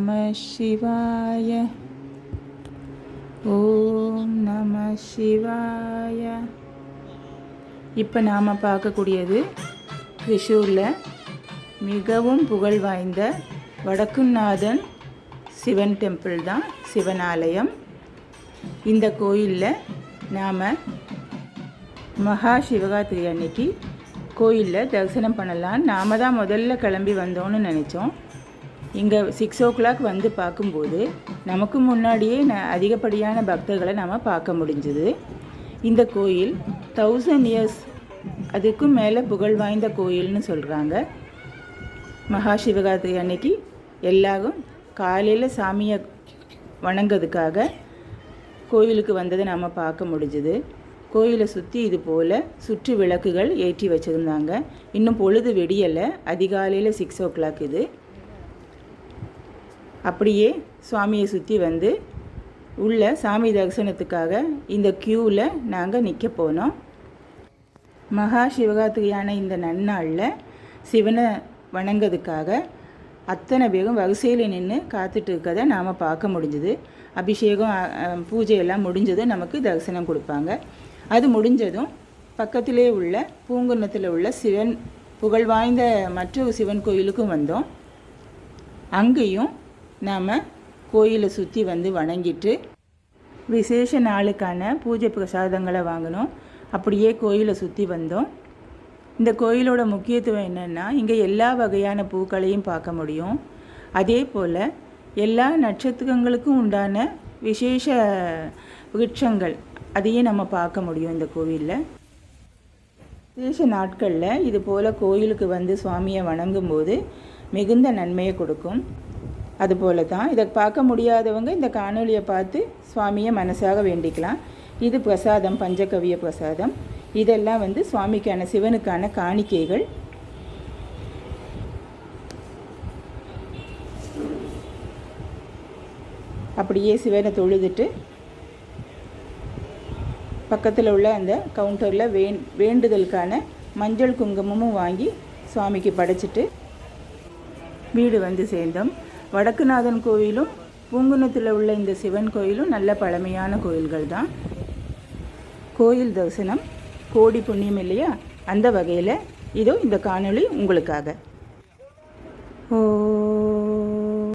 நம சிவாய. ஓம் நம சிவாய. இப்போ நாம் பார்க்கக்கூடியது த்ரிஷூரில் மிகவும் புகழ் வாய்ந்த வடக்குநாதன் சிவன் டெம்பிள் தான் சிவன் ஆலயம் இந்த கோயிலில் நாம் மகா சிவராத்திரி அன்னைக்கு கோயிலில் தரிசனம் பண்ணலாம் நாம தான் முதல்ல கிளம்பி வந்தோன்னு நினச்சோம். இங்கே சிக்ஸ் ஓ கிளாக் வந்து பார்க்கும்போது நமக்கு முன்னாடியே ந அதிகப்படியான பக்தர்களை நம்ம பார்க்க முடிஞ்சுது. இந்த கோயில் தௌசண்ட் இயர்ஸ் அதுக்கும் மேலே புகழ் வாய்ந்த கோயில்னு சொல்கிறாங்க மகா சிவராத்திரி அன்னைக்கு எல்லாரும் காலையில் சாமியை வணங்கிறதுக்காக கோயிலுக்கு வந்ததை நம்ம பார்க்க முடிஞ்சுது. கோயிலை சுற்றி இது போல் சுற்று விளக்குகள் ஏற்றி வச்சுருந்தாங்க. இன்னும் பொழுது வெடியலை அதிகாலையில் சிக்ஸ் ஓ கிளாக் இது. அப்படியே சுவாமியை சுற்றி வந்து உள்ள சாமி தரிசனத்துக்காக இந்த க்யூவில் நாங்கள் நிற்க போனோம். மகா சிவகாத்திரியான இந்த நன்னாளில் சிவனை வணங்கிறதுக்காக அத்தனை பேரும் வரிசையில் நின்று காத்துட்டு இருக்கதை நாம் பார்க்க முடிஞ்சுது. அபிஷேகம் பூஜையெல்லாம் முடிஞ்சதும் நமக்கு தரிசனம் கொடுப்பாங்க. அது முடிஞ்சதும் பக்கத்திலே உள்ள பூங்குன்னத்தில் உள்ள சிவன் புகழ் வாய்ந்த மற்றொரு சிவன் கோயிலுக்கும் வந்தோம். அங்கேயும் நாம் கோயிலை சுற்றி வந்து வணங்கிட்டு விசேஷ நாளுக்கான பூஜை பிரசாதங்களை வாங்கினோம். அப்படியே கோயிலை சுற்றி வந்தோம். இந்த கோயிலோட முக்கியத்துவம் என்னென்னா இங்கே எல்லா வகையான பூக்களையும் பார்க்க முடியும். அதே போல் எல்லா நட்சத்திரங்களுக்கும் உண்டான விசேஷ விருட்சங்கள் அதையும் நம்ம பார்க்க முடியும் இந்த கோவிலில். விசேஷ நாட்களில் இது போல் கோயிலுக்கு வந்து சுவாமியை வணங்கும்போது மிகுந்த நன்மையை கொடுக்கும். அதுபோல தான் இதை பார்க்க முடியாதவங்க இந்த காணொளியை பார்த்து சுவாமியை மனசாக வேண்டிக்கலாம். இது பிரசாதம் பஞ்சகவிய பிரசாதம். இதெல்லாம் வந்து சுவாமிக்கான சிவனுக்கான காணிக்கைகள். அப்படியே சிவனை தொழுதுட்டு பக்கத்தில் உள்ள அந்த கவுண்டரில் வேண் வேண்டுதலுக்கான மஞ்சள் குங்குமமும் வாங்கி சுவாமிக்கு படைச்சிட்டு வீடு வந்து சேர்ந்தோம். வடக்குநாதன் கோயிலும் பூங்குணத்தில் உள்ள இந்த சிவன் கோயிலும் நல்ல பழமையான கோயில்கள் தான் கோயில் தரிசனம் கோடி புண்ணியம் இல்லையா? அந்த வகையில் இதோ இந்த காணொளி உங்களுக்காக. ஓ.